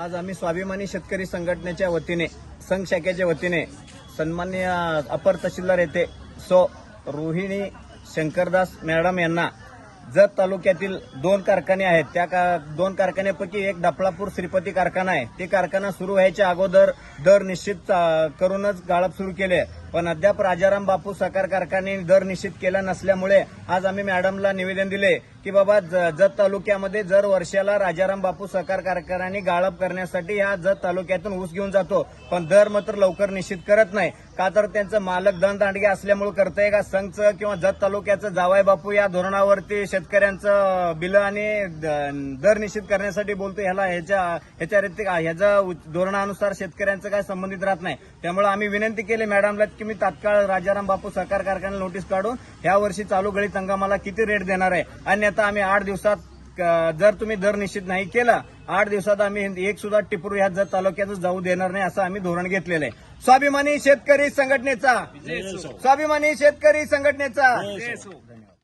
आज आम्ही स्वाभिमानी शेतकरी संघटनेच्या वतीने संघ शाखेच्या वतीने सन्मान्य अपर तहसीलदार येथे सो रोहिणी शंकरदास मॅडम यांना जत तालुक्यातील दोन कारखाने आहेत. त्या का दोन कारखान्यापैकी एक डफळापूर श्रीपती कारखाना आहे. ते कारखाना सुरू व्हायच्या अगोदर दर निश्चित करूनच गाळप सुरू केले. पण अद्याप राजाराम बापू साखर कारखान्याने दर निश्चित केला नसल्यामुळे आज आम्ही मॅडमला निवेदन दिले की बाबा ज- जत तालुक्यामध्ये जर वर्षाला राजाराम बापू साखर कारखान्याने गाळप करण्यासाठी ह्या जत तालुक्यातून ऊस घेऊन जातो. पण दर मात्र लवकर निश्चित करत नाही. का तर त्यांचं मालक दन दांडगे असल्यामुळे करतंय का संघचं किंवा जत तालुक्याचं जावाय बापू या धोरणावरती शेतकऱ्यांचं बिल आणि द- दर निश्चित करण्यासाठी बोलतो ह्याला ह्याच्या ह्याच्या ह्याच्या उच- धोरणानुसार शेतकऱ्यांचं काय संबंधित राहत नाही. त्यामुळे आम्ही विनंती केली मॅडमला की मी तात्काळ राजाराम बापू सहकार कारखान्याला नोटीस काढून ह्या वर्षी चालू गळीत हंगामाला किती रेट देणार आहे? अन्यथा आम्ही आठ दिवसात जर तुम्ही दर निश्चित नाही केला आठ दिवसात आम्ही एक सुद्धा टिपरू ह्या जत तालुक्यात जाऊ देणार नाही असं आम्ही धोरण घेतलेलं आहे. स्वाभिमानी शेतकरी संघटनेचा. स्वाभिमानी शेतकरी संघटनेचा.